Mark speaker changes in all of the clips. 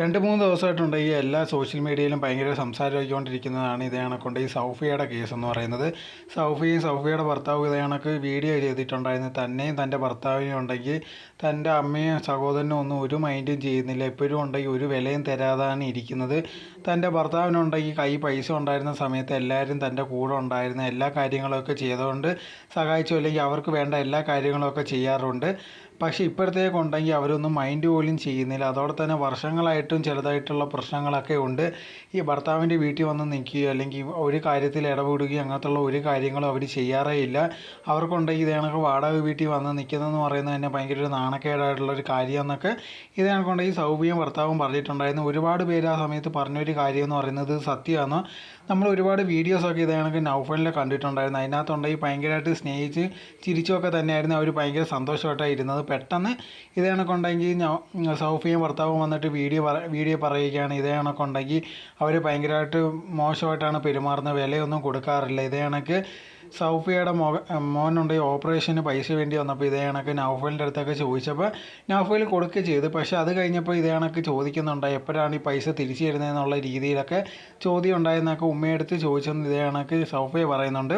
Speaker 1: രണ്ട് മൂന്ന് ദിവസമായിട്ടുണ്ട് ഈ എല്ലാ സോഷ്യൽ മീഡിയയിലും ഭയങ്കര സംസാരമായിക്കൊണ്ടിരിക്കുന്നതാണ് ഇതേ കണക്കൊണ്ട് ഈ സൗഫിയയുടെ കേസ് എന്ന് പറയുന്നത്. സൗഫിയും സൗഫിയയുടെ ഭർത്താവും ഇതേ കണക്ക് വീഡിയോ ചെയ്തിട്ടുണ്ടായിരുന്നു. തന്നെയും തന്റെ ഭർത്താവിനും ഉണ്ടെങ്കിൽ തന്റെ അമ്മയും സഹോദരനും ഒന്നും ഒരു മൈൻഡും ചെയ്യുന്നില്ല. എപ്പോഴും ഉണ്ടെങ്കിൽ ഒരു വിലയും തരാതാണ് ഇരിക്കുന്നത്. തന്റെ ഭർത്താവിനുണ്ടെങ്കിൽ കൈ പൈസ ഉണ്ടായിരുന്ന സമയത്ത് എല്ലാവരും തന്റെ കൂടെ ഉണ്ടായിരുന്ന എല്ലാ കാര്യങ്ങളൊക്കെ ചെയ്തുകൊണ്ട് സഹായിച്ചു അല്ലെങ്കിൽ അവർക്ക് വേണ്ട എല്ലാ കാര്യങ്ങളൊക്കെ ചെയ്യാറുണ്ട്. പക്ഷേ ഇപ്പോഴത്തേക്ക് ഉണ്ടെങ്കിൽ അവരൊന്നും മൈൻഡ് പോലും ചെയ്യുന്നില്ല. അതോടെ തന്നെ വർഷങ്ങളായിട്ടും ചെറുതായിട്ടുള്ള പ്രശ്നങ്ങളൊക്കെ ഉണ്ട്. ഈ ഭർത്താവിന്റെ വീട്ടിൽ വന്ന് നിൽക്കുകയോ അല്ലെങ്കിൽ ഒരു കാര്യത്തിൽ ഇടപെടുകയോ അങ്ങനത്തുള്ള ഒരു കാര്യങ്ങളും അവർ ചെയ്യാറേ ഇല്ല. അവർക്കുണ്ടെങ്കിൽ ഇതേണക്ക് വാടക വീട്ടിൽ വന്ന് നിൽക്കുന്നതെന്ന് പറയുന്നത് തന്നെ ഭയങ്കര ഒരു നാണക്കേടായിട്ടുള്ള ഒരു കാര്യം എന്നൊക്കെ ഇതേണക്കുണ്ടെങ്കിൽ സൗഭ്യം ഭർത്താവും പറഞ്ഞിട്ടുണ്ടായിരുന്നു. ഒരുപാട് പേര് ആ സമയത്ത് പറഞ്ഞൊരു കാര്യം എന്ന് പറയുന്നത് സത്യമാണ് നമ്മൾ ഒരുപാട് വീഡിയോസൊക്കെ ഇതേണക്ക് നൗഫലിൽ കണ്ടിട്ടുണ്ടായിരുന്നു. അതിനകത്തുണ്ടെങ്കിൽ ഭയങ്കരമായിട്ട് സ്നേഹിച്ച് ചിരിച്ചൊക്കെ തന്നെയായിരുന്നു. അവർ ഭയങ്കര സന്തോഷമായിട്ടാണ് ഇരുന്നത്. പെട്ടെന്ന് ഇതേ കണക്കുണ്ടെങ്കിൽ സൗഫിയും ഭർത്താവും വന്നിട്ട് വീഡിയോ പറ വീഡിയോ പറയുകയാണ്. ഇതേ കണക്കുണ്ടെങ്കിൽ അവർ ഭയങ്കരമായിട്ട് മോശമായിട്ടാണ് പെരുമാറുന്നത്. വിലയൊന്നും കൊടുക്കാറില്ല. ഇതേ കണക്ക് സൗഫിയുടെ മോ മോനുണ്ടെങ്കിൽ ഓപ്പറേഷന് പൈസ വേണ്ടി വന്നപ്പോൾ ഇതേ കണക്ക് നൗഫലിന്റെ അടുത്തൊക്കെ ചോദിച്ചപ്പോൾ നൗഫൽ കൊടുക്കുക ചെയ്തു. പക്ഷേ അത് കഴിഞ്ഞപ്പോൾ ഇതേ കണക്ക് ചോദിക്കുന്നുണ്ട്. എപ്പോഴാണ് ഈ പൈസ തിരിച്ചു തരുന്നതെന്നുള്ള രീതിയിലൊക്കെ ചോദ്യം ഉണ്ടായെന്നൊക്കെ ഉമ്മയെടുത്ത് ചോദിച്ചെന്ന് ഇതേ കണക്ക് സൗഫിയ പറയുന്നുണ്ട്.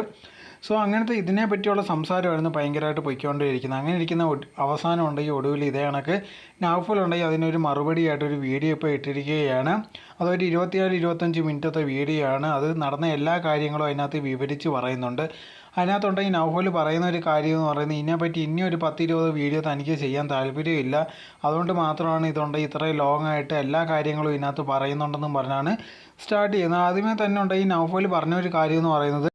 Speaker 1: സോ അങ്ങനത്തെ ഇതിനെ പറ്റിയുള്ള സംസാരമായിരുന്നു ഭയങ്കരമായിട്ട് പൊയ്ക്കൊണ്ടിരിക്കുന്നത് അങ്ങനെ ഇരിക്കുന്ന അവസാനം ഉണ്ടെങ്കിൽ ഒടുവിൽ ഇതേ കണക്ക്. നൗഫൽ ഉണ്ടെങ്കിൽ അതിനൊരു മറുപടിയായിട്ടൊരു വീഡിയോ ഇപ്പോൾ ഇട്ടിരിക്കുകയാണ്. അതൊരു ഇരുപത്തിയാറ് ഇരുപത്തഞ്ച് മിനിറ്റത്തെ വീഡിയോ ആണ്. അത് നടന്ന എല്ലാ കാര്യങ്ങളും അതിനകത്ത് വിവരിച്ച് പറയുന്നുണ്ട്. അതിനകത്തുണ്ടെങ്കിൽ നൗഫൽ പറയുന്ന ഒരു കാര്യം എന്ന് പറയുന്നത് ഇതിനെപ്പറ്റി ഇനി ഒരു പത്ത് ഇരുപത് വീഡിയോ തനിക്ക് ചെയ്യാൻ താല്പര്യമില്ല. അതുകൊണ്ട് മാത്രമാണ് ഇതുണ്ട് ഇത്രയും ലോങ് ആയിട്ട് എല്ലാ കാര്യങ്ങളും ഇതിനകത്ത് പറയുന്നുണ്ടെന്നും പറഞ്ഞാണ് സ്റ്റാർട്ട് ചെയ്യുന്നത്. ആദ്യമേ തന്നെ ഉണ്ടെങ്കിൽ നൗഫൽ പറഞ്ഞ ഒരു കാര്യം എന്ന് പറയുന്നത്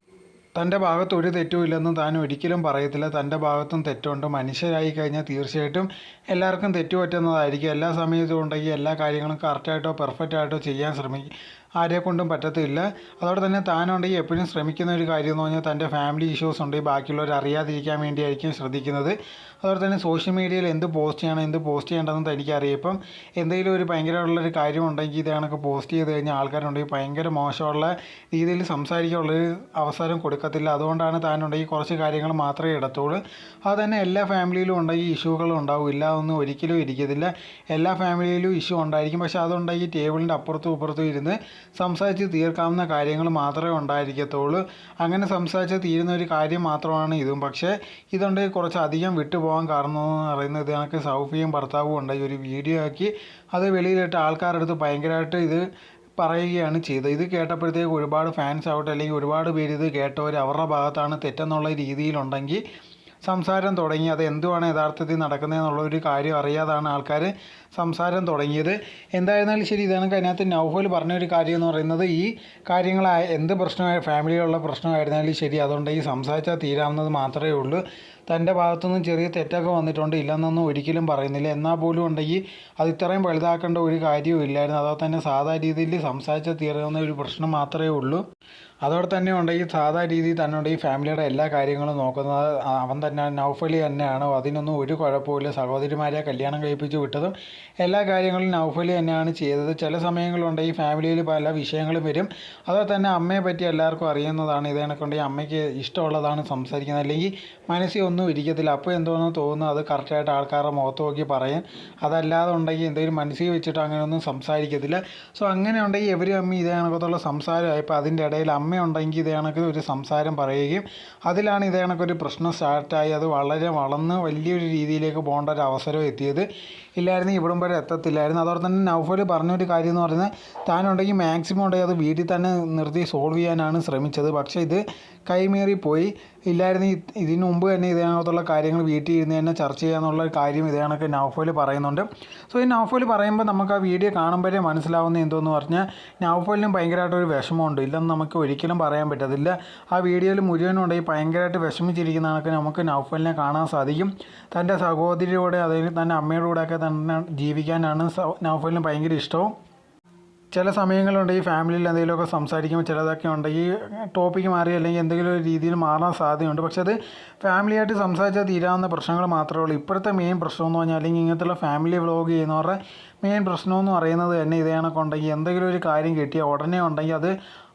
Speaker 1: തന്റെ ഭാഗത്ത് ഒരു തെറ്റുമില്ലെന്ന് താൻ ഒരിക്കലും പറയത്തില്ല. തന്റെ ഭാഗത്തും തെറ്റുണ്ട്. മനുഷ്യരായി കഴിഞ്ഞാൽ തീർച്ചയായിട്ടും എല്ലാവർക്കും തെറ്റ് പറ്റുന്നതായിരിക്കും എല്ലാ സമയത്തും ഉണ്ടെങ്കിൽ എല്ലാ കാര്യങ്ങളും കറക്റ്റായിട്ടോ പെർഫെക്റ്റായിട്ടോ ചെയ്യാൻ ശ്രമിക്കും. ആരെ കൊണ്ടും പറ്റത്തില്ല. അതോടെ തന്നെ താനുണ്ടെങ്കിൽ എപ്പോഴും ശ്രമിക്കുന്ന ഒരു കാര്യം എന്ന് പറഞ്ഞാൽ തന്റെ ഫാമിലി ഇഷ്യൂസ് ഉണ്ടെങ്കിൽ ബാക്കിയുള്ളവർ അറിയാതിരിക്കാൻ വേണ്ടിയായിരിക്കും ശ്രദ്ധിക്കുന്നത്. അതുപോലെ തന്നെ സോഷ്യൽ മീഡിയയിൽ എന്ത് പോസ്റ്റ് ചെയ്യണം എന്ത് പോസ്റ്റ് ചെയ്യേണ്ടതെന്ന് തനിക്കറിയാം. ഇപ്പം എന്തെങ്കിലും ഒരു ഭയങ്കരമുള്ളൊരു കാര്യം ഉണ്ടെങ്കിൽ ഇത് കണക്ക് പോസ്റ്റ് ചെയ്ത് കഴിഞ്ഞാൽ ആൾക്കാരുണ്ടെങ്കിൽ ഭയങ്കര മോശമുള്ള രീതിയിൽ സംസാരിക്കാനുള്ളൊരു അവസരം കൊടുക്കത്തില്ല. അതുകൊണ്ടാണ് താനുണ്ടെങ്കിൽ കുറച്ച് കാര്യങ്ങൾ മാത്രമേ ഇടത്തുള്ളൂ. അത് തന്നെ എല്ലാ ഫാമിലിയിലും ഉണ്ടെങ്കിൽ ഇഷ്യൂകളും ഉണ്ടാവും ഇല്ല ഒന്നും ഒരിക്കലും ഇരിക്കത്തില്ല. എല്ലാ ഫാമിലിയിലും ഇഷ്യൂ ഉണ്ടായിരിക്കും. പക്ഷേ അതുണ്ടെങ്കിൽ ടേബിളിന്റെ അപ്പുറത്തും ഇപ്പുറത്തും ഇരുന്ന് സംസാരിച്ച് തീർക്കാവുന്ന കാര്യങ്ങൾ മാത്രമേ ഉണ്ടായിരിക്കത്തുള്ളൂ. അങ്ങനെ സംസാരിച്ച് തീരുന്ന ഒരു കാര്യം മാത്രമാണ് ഇതും. പക്ഷേ ഇതുണ്ടെങ്കിൽ കുറച്ച് അധികം വിട്ടുപോകാൻ കാരണം എന്ന് പറയുന്നത് കണക്ക് സൗഫിയും ഭർത്താവും ഉണ്ടായി ഒരു വീഡിയോ ആക്കി അത് വെളിയിലിട്ട് ആൾക്കാരുടെ അടുത്ത് ഭയങ്കരമായിട്ട് ഇത് പറയുകയാണ് ചെയ്തത്. ഇത് കേട്ടപ്പോഴത്തേക്ക് ഒരുപാട് ഫാൻസ് ആവട്ടെ അല്ലെങ്കിൽ ഒരുപാട് പേര് ഇത് കേട്ടവർ അവരുടെ ഭാഗത്താണ് തെറ്റെന്നുള്ള രീതിയിലുണ്ടെങ്കിൽ സംസാരം തുടങ്ങി. അത് എന്തുവാണ് യഥാർത്ഥത്തിൽ നടക്കുന്നതെന്നുള്ള ഒരു കാര്യം അറിയാതാണ് ആൾക്കാർ സംസാരം തുടങ്ങിയത്. എന്തായിരുന്നാലും ശരി ഇതാണ് അതിനകത്ത് നൗഫൽ പറഞ്ഞൊരു കാര്യം എന്ന് പറയുന്നത്. ഈ കാര്യങ്ങളായ എന്ത് പ്രശ്നമായ ഫാമിലിയിലുള്ള പ്രശ്നമായിരുന്നാലും ശരി അതുകൊണ്ട് ഈ സംസാരിച്ചാൽ തീരാവുന്നത് മാത്രമേ ഉള്ളൂ. തന്റെ ഭാഗത്തുനിന്നും ചെറിയ തെറ്റൊക്കെ വന്നിട്ടുണ്ട് ഇല്ലെന്നൊന്നും ഒരിക്കലും പറയുന്നില്ല. എന്നാൽ പോലും ഉണ്ടെങ്കിൽ അത് ഇത്രയും വലുതാക്കേണ്ട ഒരു കാര്യവും ഇല്ലായിരുന്നു. അതോ തന്നെ സാധാ രീതിയിൽ സംസാരിച്ചാൽ തീരാവുന്ന ഒരു പ്രശ്നം മാത്രമേ ഉള്ളൂ. അതോടെ തന്നെ ഉണ്ടെങ്കിൽ സാധാ രീതിയിൽ തന്നെ ഈ ഫാമിലിയുടെ എല്ലാ കാര്യങ്ങളും നോക്കുന്നത്. അവൻ തന്നെ നൗഫലി തന്നെയാണ്. അതിനൊന്നും ഒരു കുഴപ്പമില്ല സഹോദരിമാരെ കല്യാണം കഴിപ്പിച്ച് വിട്ടതും എല്ലാ കാര്യങ്ങളും നൗഫലി തന്നെയാണ് ചെയ്തത്. ചില സമയങ്ങളുണ്ട് ഈ ഫാമിലിയിൽ പല വിഷയങ്ങളും വരും. അതുപോലെ തന്നെ അമ്മയെ പറ്റി എല്ലാവർക്കും അറിയുന്നതാണ്. ഇത് കണക്കുണ്ടെങ്കിൽ അമ്മയ്ക്ക് ഇഷ്ടമുള്ളതാണ് സംസാരിക്കുന്നത്. അല്ലെങ്കിൽ മനസ്സിൽ ഒന്നും ഇരിക്കത്തില്ല. അപ്പോൾ എന്തോന്ന് തോന്നുന്നു. അത് കറക്റ്റായിട്ട് ആൾക്കാരുടെ മുഖത്ത് നോക്കി പറയാൻ. അതല്ലാതെ ഉണ്ടെങ്കിൽ എന്തെങ്കിലും മനസ്സിൽ വെച്ചിട്ട് അങ്ങനെയൊന്നും സംസാരിക്കത്തില്ല. സോ അങ്ങനെ ഉണ്ടെങ്കിൽ ഇവരും അമ്മ ഇതേ കണക്കത്തുള്ള സംസാരമായപ്പോൾ അതിന്റെ ഇടയിൽ അമ്മ ഉണ്ടെങ്കിൽ ഇതേ കണക്ക് ഒരു സംസാരം പറയുകയും അതിലാണ് ഇതേ കണക്കൊരു പ്രശ്നം സ്റ്റാർട്ടായി അത് വളരെ വളർന്ന് വലിയൊരു രീതിയിലേക്ക് പോകേണ്ട ഒരു അവസരം എത്തിയത്. ഇല്ലായിരുന്നു ഇവിടം വരെ എത്തത്തില്ലായിരുന്നു. അതോടെ തന്നെ നൗഫൽ പറഞ്ഞൊരു കാര്യം എന്ന് പറയുന്നത് താനുണ്ടെങ്കിൽ മാക്സിമം ഉണ്ടെങ്കിൽ അത് വീട്ടിൽ തന്നെ നിർത്തി സോൾവ് ചെയ്യാനാണ് ശ്രമിച്ചത്. പക്ഷേ ഇത് കൈമീറിപ്പോയി ഇല്ലായിരുന്നു ഇത് ഇതിനു മുമ്പ് തന്നെ ഇതിനകത്തുള്ള കാര്യങ്ങൾ വീട്ടിൽ ഇരുന്ന് തന്നെ ചർച്ച ചെയ്യാന്നുള്ള കാര്യം ഇതേ കണക്ക് നൗഫൽ പറയുന്നുണ്ട്. സോ ഈ നൗഫൽ പറയുമ്പോൾ നമുക്ക് ആ വീഡിയോ കാണുമ്പോഴേ മനസ്സിലാവുന്ന എന്തോന്ന് പറഞ്ഞാൽ നൗഫലിനും ഭയങ്കരമായിട്ടൊരു വിഷമമുണ്ട്. ഇല്ലെന്ന് നമുക്ക് ഒരിക്കലും പറയാൻ പറ്റത്തില്ല. ആ വീഡിയോയിൽ മുഴുവനും ഉണ്ടെങ്കിൽ ഭയങ്കരമായിട്ട് വിഷമിച്ചിരിക്കുന്ന കണക്ക് നമുക്ക് നൗഫലിനെ കാണാൻ സാധിക്കും. തന്റെ സഹോദരിയോടെ അതായത് തന്റെ അമ്മയുടെ കൂടെയൊക്കെ തന്നെ ജീവിക്കാനാണ് നൗഫലിന് ഭയങ്കര ഇഷ്ടവും. ചില സമയങ്ങളുണ്ട് ഈ ഫാമിലിയിൽ എന്തെങ്കിലുമൊക്കെ സംസാരിക്കുമ്പോൾ ചിലതൊക്കെ ഉണ്ടെങ്കിൽ ടോപ്പിക്ക് മാറി അല്ലെങ്കിൽ എന്തെങ്കിലും ഒരു രീതിയിൽ മാറാൻ സാധ്യതയുണ്ട്. പക്ഷെ അത് ഫാമിലിയായിട്ട് സംസാരിച്ചാൽ തീരാവുന്ന പ്രശ്നങ്ങൾ മാത്രമേ ഉള്ളൂ. ഇപ്പോഴത്തെ മെയിൻ പ്രശ്നം എന്ന് പറഞ്ഞാൽ അല്ലെങ്കിൽ ഇങ്ങനത്തുള്ള ഫാമിലി വ്ളോഗ് ചെയ്യുന്നവരുടെ മെയിൻ പ്രശ്നമെന്ന് പറയുന്നത് തന്നെ ഇതേ കണക്കുണ്ടെങ്കിൽ എന്തെങ്കിലും ഒരു കാര്യം കിട്ടിയാൽ ഉടനെ ഉണ്ടെങ്കിൽ അത്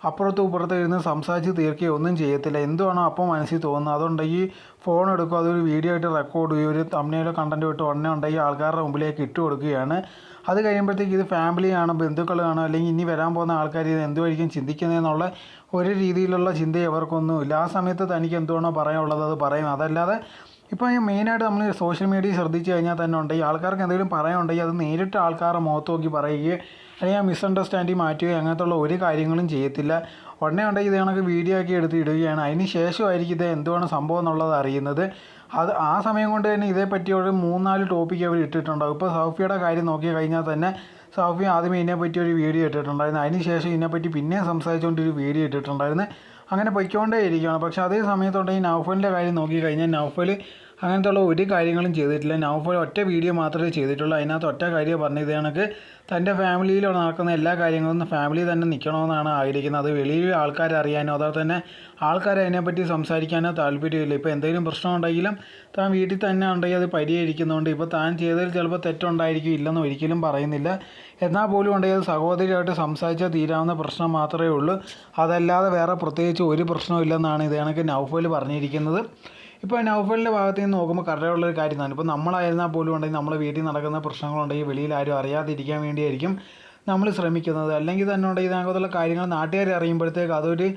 Speaker 1: അപ്പുറത്തും ഇപ്പുറത്തും ഇരുന്ന് സംസാരിച്ച് തീർക്കുകയോ ഒന്നും ചെയ്യത്തില്ല. എന്തുവാണോ അപ്പോൾ മനസ്സിൽ തോന്നുന്നത്. അതുണ്ടെങ്കിൽ ഫോൺ എടുക്കും. അതൊരു വീഡിയോ ആയിട്ട് റെക്കോർഡ് ചെയ്യും. ഒരു തമ്മിലോ കണ്ടന്റ് ഇട്ട് ഉടനെ ഉണ്ടെങ്കിൽ ആൾക്കാരുടെ മുമ്പിലേക്ക് ഇട്ട് കൊടുക്കുകയാണ്. അത് കഴിയുമ്പോഴത്തേക്ക് ഇത് ഫാമിലിയാണോ ബന്ധുക്കളാണോ അല്ലെങ്കിൽ ഇനി വരാൻ പോകുന്ന ആൾക്കാർ ഇത് എന്തുമായിരിക്കും ചിന്തിക്കുന്നതെന്നുള്ള ഒരു രീതിയിലുള്ള ചിന്ത അവർക്കൊന്നുമില്ല ആ സമയത്ത് തനിക്ക് എന്തുവാണോ പറയാനുള്ളത് അത് പറയും. അതല്ലാതെ ഇപ്പോൾ ഈ മെയിനായിട്ട് നമ്മൾ സോഷ്യൽ മീഡിയ ശ്രദ്ധിച്ചു കഴിഞ്ഞാൽ തന്നെ ഉണ്ടെങ്കിൽ ആൾക്കാർക്ക് എന്തെങ്കിലും പറയാനുണ്ടെങ്കിൽ അത് നേരിട്ട് ആൾക്കാരുടെ മുഖത്ത് നോക്കി പറയുകയോ അല്ലെങ്കിൽ ആ മിസ്അണ്ടർസ്റ്റാൻഡിങ് മാറ്റുകയോ അങ്ങനത്തുള്ള ഒരു കാര്യങ്ങളും ചെയ്യത്തില്ല. ഉടനെ ഉണ്ടെങ്കിൽ ഇത് കണക്ക് വീഡിയോ ആക്കി എടുത്ത് ഇടുകയാണ്. അതിന് ശേഷമായിരിക്കും ഇത് എന്തുവാണ് സംഭവം എന്നുള്ളത് അറിയുന്നത്. അത് ആ സമയം കൊണ്ട് തന്നെ ഇതേപ്പറ്റി ഒരു മൂന്നാൽ ടോപ്പിക്ക് അവർ ഇട്ടിട്ടുണ്ടാകും ഇപ്പോൾ സൗഫിയുടെ കാര്യം നോക്കി കഴിഞ്ഞാൽ തന്നെ സൗഫി ആദ്യമേ ഇതിനെപ്പറ്റി ഒരു വീഡിയോ ഇട്ടിട്ടുണ്ടായിരുന്നു. അതിന് ശേഷം ഇതിനെപ്പറ്റി പിന്നെ സംസാരിച്ചുകൊണ്ട് ഒരു വീഡിയോ ഇട്ടിട്ടുണ്ടായിരുന്നു. അങ്ങനെ പൊയ്ക്കൊണ്ടേ ഇരിക്കുകയാണ് പക്ഷേ അതേ സമയത്തുണ്ടെങ്കിൽ നൗഫലിന്റെ കാര്യം നോക്കി കഴിഞ്ഞാൽ നൗഫൽ അങ്ങനത്തുള്ള ഒരു കാര്യങ്ങളും ചെയ്തിട്ടില്ല. നൗഫൽ ഒറ്റ വീഡിയോ മാത്രമേ ചെയ്തിട്ടുള്ളൂ. അതിനകത്ത് ഒറ്റ കാര്യം പറഞ്ഞത് കണക്ക് തന്റെ ഫാമിലിയിൽ നടക്കുന്ന എല്ലാ കാര്യങ്ങളും ഫാമിലി തന്നെ നിൽക്കണമെന്നാണ് ആഗ്രഹിക്കുന്നത്. അത് വെളിയിൽ ആൾക്കാരെ അറിയാനോ അതോ തന്നെ ആൾക്കാരെ അതിനെപ്പറ്റി സംസാരിക്കാനോ താല്പര്യമില്ല. ഇപ്പോൾ എന്തെങ്കിലും പ്രശ്നം ഉണ്ടെങ്കിലും താൻ വീട്ടിൽ തന്നെ ഉണ്ടെങ്കിൽ അത് പരിഹരിക്കുന്നുണ്ട് ഇപ്പോൾ താൻ ചെയ്തതിൽ ചിലപ്പോൾ തെറ്റുണ്ടായിരിക്കും ഇല്ലെന്ന് ഒരിക്കലും പറയുന്നില്ല. എന്നാൽ പോലും ഉണ്ടെങ്കിൽ അത് സഹോദരിയായിട്ട് സംസാരിച്ചാൽ തീരാവുന്ന പ്രശ്നം മാത്രമേ ഉള്ളൂ. അതല്ലാതെ വേറെ പ്രത്യേകിച്ച് ഒരു പ്രശ്നവും ഇല്ലെന്നാണ് ഇത് കണക്ക് നൗഫൽ പറഞ്ഞിരിക്കുന്നത്. ഇപ്പോൾ നൗഫലിന്റെ ഭാഗത്ത് നിന്ന് നോക്കുമ്പോൾ കറയുള്ളൊരു കാര്യം തന്നെ ഇപ്പോൾ നമ്മളായിരുന്നാൽ പോലും ഉണ്ടെങ്കിൽ നമ്മുടെ വീട്ടിൽ നടക്കുന്ന പ്രശ്നങ്ങളുണ്ടെങ്കിൽ വെളിയിൽ ആരും അറിയാതിരിക്കാൻ വേണ്ടിയായിരിക്കും നമ്മൾ ശ്രമിക്കുന്നത്. അല്ലെങ്കിൽ തന്നെ ഉണ്ടെങ്കിൽ ഇതിനകത്തുള്ള കാര്യങ്ങൾ നാട്ടുകാർ അറിയുമ്പോഴത്തേക്ക് അതൊരു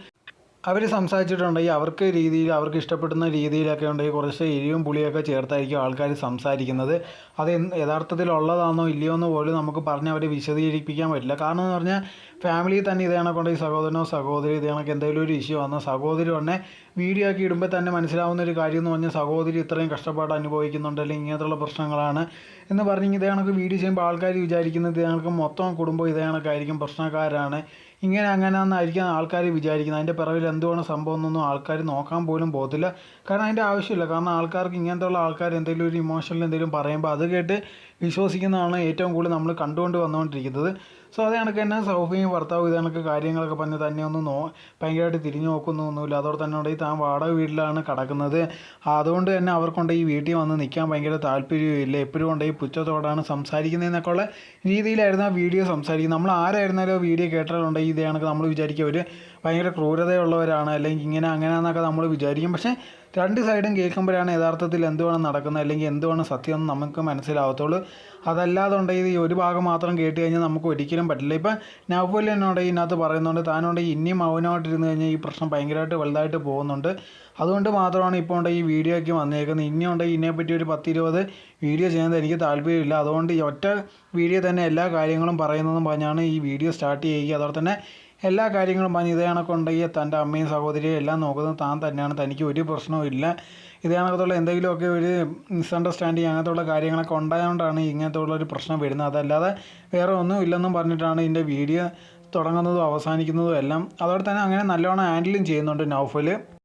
Speaker 1: അവർ സംസാരിച്ചിട്ടുണ്ടെങ്കിൽ അവർക്ക് രീതിയിൽ അവർക്ക് ഇഷ്ടപ്പെടുന്ന രീതിയിലൊക്കെ ഉണ്ടെങ്കിൽ കുറച്ച് എരിവും പുളിയൊക്കെ ചേർത്തായിരിക്കും ആൾക്കാർ സംസാരിക്കുന്നത്. അത് യഥാർത്ഥത്തിലുള്ളതാണോ ഇല്ലയോ എന്ന് പോലും നമുക്ക് പറഞ്ഞ് അവരെ വിശദീകരിപ്പിക്കാൻ പറ്റില്ല. കാരണം എന്ന് പറഞ്ഞാൽ ഫാമിലിയിൽ തന്നെ ഇതേ കണക്കുണ്ടെങ്കിൽ സഹോദരനോ സഹോദരി ഇതേ കണക്ക് എന്തെങ്കിലും ഒരു ഇഷ്യൂ വന്നാൽ സഹോദരി ഉടനെ വീഡിയോ ആക്കി ഇടുമ്പോൾ തന്നെ മനസ്സിലാവുന്ന ഒരു കാര്യം എന്ന് പറഞ്ഞാൽ സഹോദരി ഇത്രയും കഷ്ടപ്പാട് അനുഭവിക്കുന്നുണ്ട് അല്ലെങ്കിൽ ഇങ്ങനത്തുള്ള പ്രശ്നങ്ങളാണ് എന്ന് പറഞ്ഞ് ഇതേ കണക്ക് വീഡിയോ ചെയ്യുമ്പോൾ ആൾക്കാർ വിചാരിക്കുന്നത് ഇതേ കണക്ക് മൊത്തം കുടുംബം ഇതേ കണക്കായിരിക്കും പ്രശ്നക്കാരാണ്. ഇങ്ങനെ അങ്ങനെ എന്നായിരിക്കും ആൾക്കാർ വിചാരിക്കുന്നത്. അതിന്റെ പിറവിൽ എന്തുവാണ് സംഭവം എന്നൊന്നും ആൾക്കാർ നോക്കാൻ പോലും പോകത്തില്ല. കാരണം അതിന്റെ ആവശ്യമില്ല. കാരണം ആൾക്കാർക്ക് ഇങ്ങനത്തെ ഉള്ള ആൾക്കാർ എന്തെങ്കിലും ഒരു ഇമോഷണൽ എന്തെങ്കിലും പറയുമ്പോൾ അത് കേട്ട് വിശ്വസിക്കുന്നതാണ് ഏറ്റവും കൂടുതൽ നമ്മൾ കണ്ടുകൊണ്ട് വന്നുകൊണ്ടിരിക്കുന്നത്. സോ അത് കണക്ക് തന്നെ സൗഫിയും ഭർത്താവും ഇത് കണക്ക് കാര്യങ്ങളൊക്കെ പറഞ്ഞ് തന്നെ ഒന്ന് നോ ഭയങ്കരമായിട്ട് തിരിഞ്ഞു നോക്കുന്നൊന്നുമില്ല അതോടെ തന്നെ ഉണ്ടെങ്കിൽ താൻ വാടക വീട്ടിലാണ് കിടക്കുന്നത്. അതുകൊണ്ട് തന്നെ അവർക്കുണ്ട് ഈ വീട്ടിൽ വന്ന് നിൽക്കാൻ ഭയങ്കര താല്പര്യമില്ല എപ്പോഴും ഉണ്ടെങ്കിൽ ഈ പുച്ഛത്തോടാണ് സംസാരിക്കുന്നതെന്നൊക്കെ ഉള്ള രീതിയിലായിരുന്നു ആ വീഡിയോ സംസാരിക്കുന്നത്. നമ്മൾ ആരായിരുന്നാലും വീഡിയോ കേട്ടാലുണ്ടെങ്കിൽ ഇതേ കണക്ക് നമ്മൾ വിചാരിക്കും. അവർ ഭയങ്കര ക്രൂരതയുള്ളവരാണ് അല്ലെങ്കിൽ ഇങ്ങനെ അങ്ങനെ എന്നൊക്കെ നമ്മൾ വിചാരിക്കും. പക്ഷേ രണ്ട് സൈഡും കേൾക്കുമ്പോഴാണ് യഥാർത്ഥത്തിൽ എന്തുവാണ് നടക്കുന്നത് അല്ലെങ്കിൽ എന്തുവാണ് സത്യം എന്ന് നമുക്ക് മനസ്സിലാവത്തുള്ളൂ. അതല്ലാതെ ഉണ്ടെങ്കിൽ ഈ ഒരു ഭാഗം മാത്രം കേട്ട് കഴിഞ്ഞാൽ നമുക്ക് ഒരിക്കലും പറ്റില്ല. ഇപ്പം നവ്വൽ എന്നോട് ഇതിനകത്ത് പറയുന്നുണ്ട് താനുണ്ടെങ്കിൽ ഇനിയും മൗനമായിട്ടിരുന്ന് കഴിഞ്ഞാൽ ഈ പ്രശ്നം ഭയങ്കരമായിട്ട് വലുതായിട്ട് പോകുന്നുണ്ട്. അതുകൊണ്ട് മാത്രമാണ് ഇപ്പോൾ ഉണ്ട് ഈ വീഡിയോയ്ക്ക് വന്നേക്കുന്നത്. ഇനി ഉണ്ടെങ്കിൽ ഇതിനെപ്പറ്റി ഒരു പത്തിരുപത് വീഡിയോ ചെയ്യുന്നത് എനിക്ക് താല്പര്യമില്ല. അതുകൊണ്ട് ഒറ്റ വീഡിയോ തന്നെ എല്ലാ കാര്യങ്ങളും പറയുന്നതെന്ന് പറഞ്ഞാണ് ഈ വീഡിയോ സ്റ്റാർട്ട് ചെയ്യുക. അതോടെ തന്നെ എല്ലാ കാര്യങ്ങളും പറഞ്ഞ് ഇതേ തന്റെ അമ്മയും സഹോദരിയും എല്ലാം നോക്കുന്നത് താൻ തന്നെയാണ്. തനിക്ക് ഒരു പ്രശ്നവും ഇല്ല. ഇതേ എന്തെങ്കിലുമൊക്കെ ഒരു മിസ്അണ്ടർസ്റ്റാൻഡിങ് അങ്ങനത്തുള്ള കാര്യങ്ങളൊക്കെ ഉണ്ടായതുകൊണ്ടാണ് ഇങ്ങനത്തെ ഉള്ളൊരു പ്രശ്നം വരുന്നത്. അതല്ലാതെ വേറെ ഒന്നും ഇല്ലെന്നും പറഞ്ഞിട്ടാണ് ഇതിന്റെ വീഡിയോ തുടങ്ങുന്നതും അവസാനിക്കുന്നതും എല്ലാം. അതോടെ തന്നെ അങ്ങനെ നല്ലോണം ഹാൻഡിലും ചെയ്യുന്നുണ്ട് നൗഫൽ